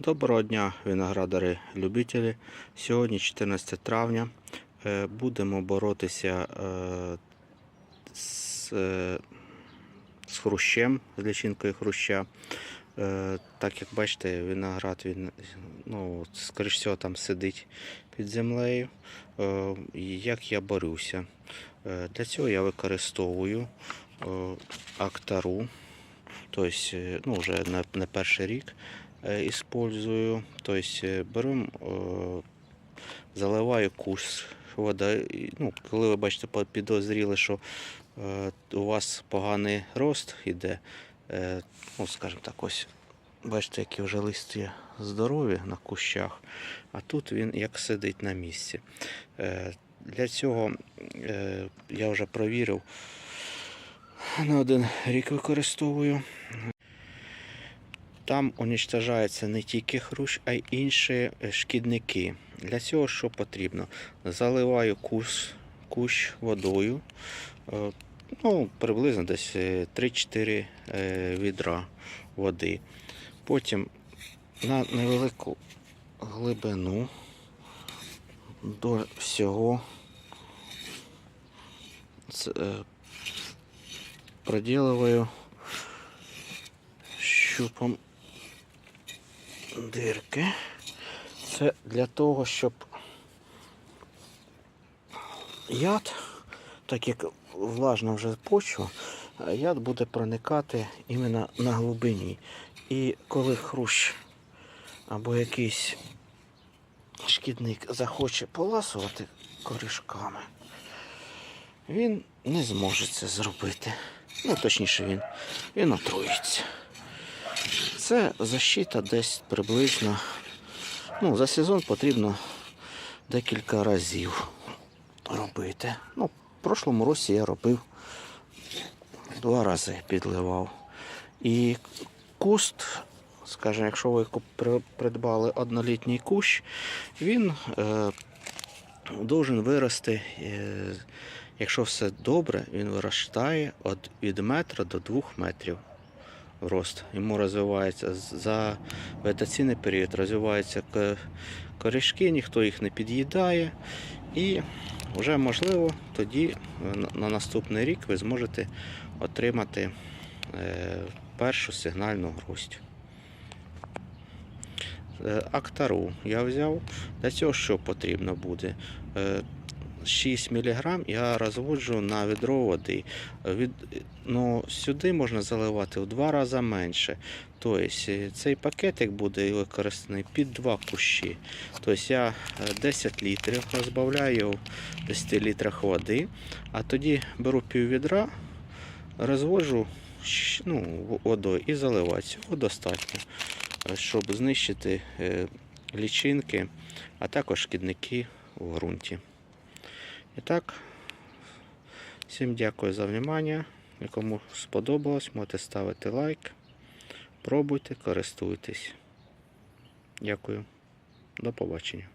Доброго дня, виноградари любителі. Сьогодні 14 травня. Е, Будемо боротися е, з, е, з хрущем, з личинкою хруща. Так як бачите, виноград він, ну, скоріш всього, там сидить під землею. Як я борюся? Для цього я використовую актару. Тобто, ну, вже не, перший рік использую. Тобто е, беру, е, заливаю курс вода. Ну, коли ви бачите, підозріли, що е, у вас поганий рост іде, е, ну, скажімо так, ось. Бачите, які вже листя здорові на кущах, а тут він як сидить на місці. Е, Для цього е, я вже провірив, на один рік використовую. Там уничтожається не тільки хрущ, а й інші е, шкідники. Для цього що потрібно? Заливаю кущ, кущ водою, е, ну, приблизно десь е, 3-4 е, відра води. Потім на невелику глибину до всього е, щупом дирки. Це для того, щоб яд, так як влажна вже почва, яд буде проникати іменно на глибині. І коли хрущ або якийсь шкідник захоче поласувати корішками, він не зможе це зробити. Ну, точніше, він, він отруїться. Це защита десь приблизно. Ну, за сезон потрібно декілька разів робити. Ну, в прошлому році я робив два рази підливав. І куст, скажімо, якщо ви придбали однолітній кущ, він е, должен вирости, е, якщо все добре, він виростає від, метра до двох метрів рост. Йому розвивається за вегетаційний період, розвиваються корішки, ніхто їх не під'їдає. І вже можливо тоді е, на- на наступний рік ви зможете отримати е, першу сигнальну гроздь. Е, Актару я взяв. Для цього що потрібно буде? Е, 6 мг я розводжу на відро води. Е, Від, ну, сюди можна заливати в два рази менше. Тобто е, цей пакетик буде використаний під два кущі. Тобто я е, 10 літрів розбавляю в 10 літрах води, а тоді беру пів відра, розводжу ну, водою і заливаю. Цього достатньо, е, щоб знищити е, лічинки, а також шкідники в ґрунті. І так, всім дякую за внимання. Якому сподобалось, можете ставити лайк. Пробуйте, користуйтесь. Дякую. До побачення.